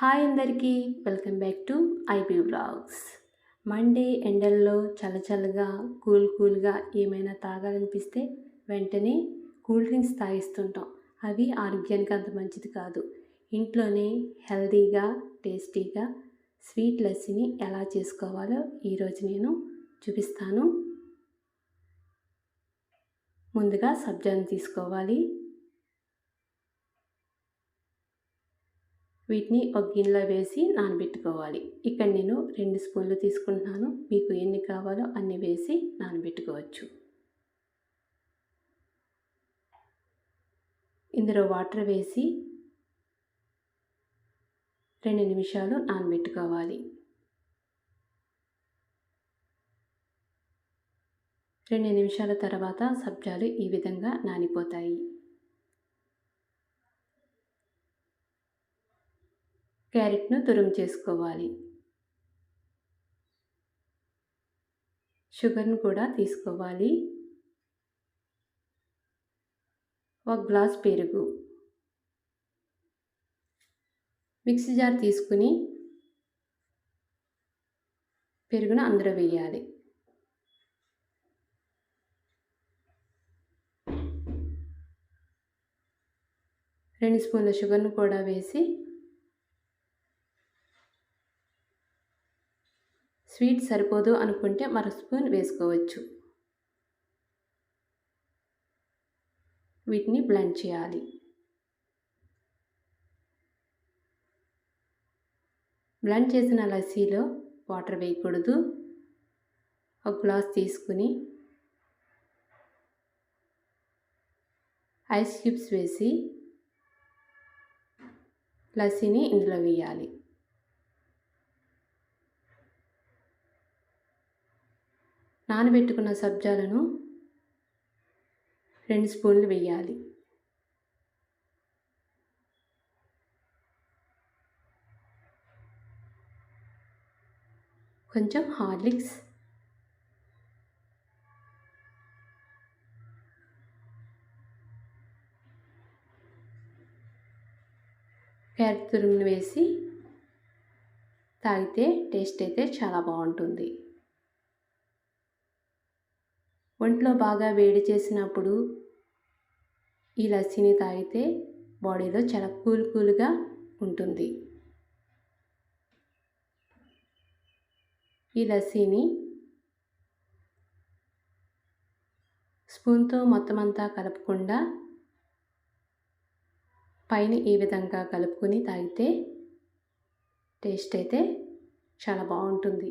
Hi అందరికీ welcome back to IP blogs. Monday ఎండల్లో చల్లచల్లగా కూల్ కూల్గా ఏమైనా తాగాలనిపిస్తే వెంటనే కూల్ డ్రింక్స్ తాగిస్తుంటాం. అవి ఆరోగ్యానికి అంత మంచిది కాదు. ఇంట్లోనే హెల్దీగా టేస్టీగా స్వీట్ లస్సీని ఎలా చేసుకోవాలో ఈరోజు నేను చూపిస్తాను. ముందుగా సబ్జాను తీసుకోవాలి. వీటిని ఒక గిన్నెలో వేసి నానబెట్టుకోవాలి. ఇక్కడ నేను రెండు స్పూన్లు తీసుకుంటున్నాను. మీకు ఎన్ని కావాలో అన్ని వేసి నానబెట్టుకోవచ్చు. ఇందులో వాటర్ వేసి రెండు నిమిషాలు నానబెట్టుకోవాలి. రెండు నిమిషాల తర్వాత సబ్జాలు ఈ విధంగా నానిపోతాయి. క్యారెట్ను తురుము చేసుకోవాలి. షుగర్ను కూడా తీసుకోవాలి. ఒక గ్లాస్ పెరుగు. మిక్సీ జార్ తీసుకుని పెరుగును అందులో వేయాలి. రెండు స్పూన్ల షుగర్ను కూడా వేసి స్వీట్ సరిపోదు అనుకుంటే మరో స్పూన్ వేసుకోవచ్చు. వీటిని బ్లెండ్ చేయాలి. బ్లెండ్ చేసిన లస్సీలో వాటర్ వేయకూడదు. ఒక గ్లాస్ తీసుకుని ఐస్ క్యూబ్స్ వేసి లస్సీని ఇందులో వేయాలి. నానబెట్టుకున్న సబ్జాలను రెండు స్పూన్లు వేయాలి. కొంచెం హార్లిక్స్. క్యారెట్ తురుమును వేసి తాగితే టేస్ట్ అయితే చాలా బాగుంటుంది. ఒంట్లో బాగా వేడి చేసినప్పుడు ఈ లస్సీని తాగితే బాడీలో చాలా కూల్ కూల్గా ఉంటుంది. ఈ లస్సీని స్పూన్తో మొత్తం అంతా కలపకుండా పైన ఈ విధంగా కలుపుకొని తాగితే టేస్ట్ అయితే చాలా బాగుంటుంది.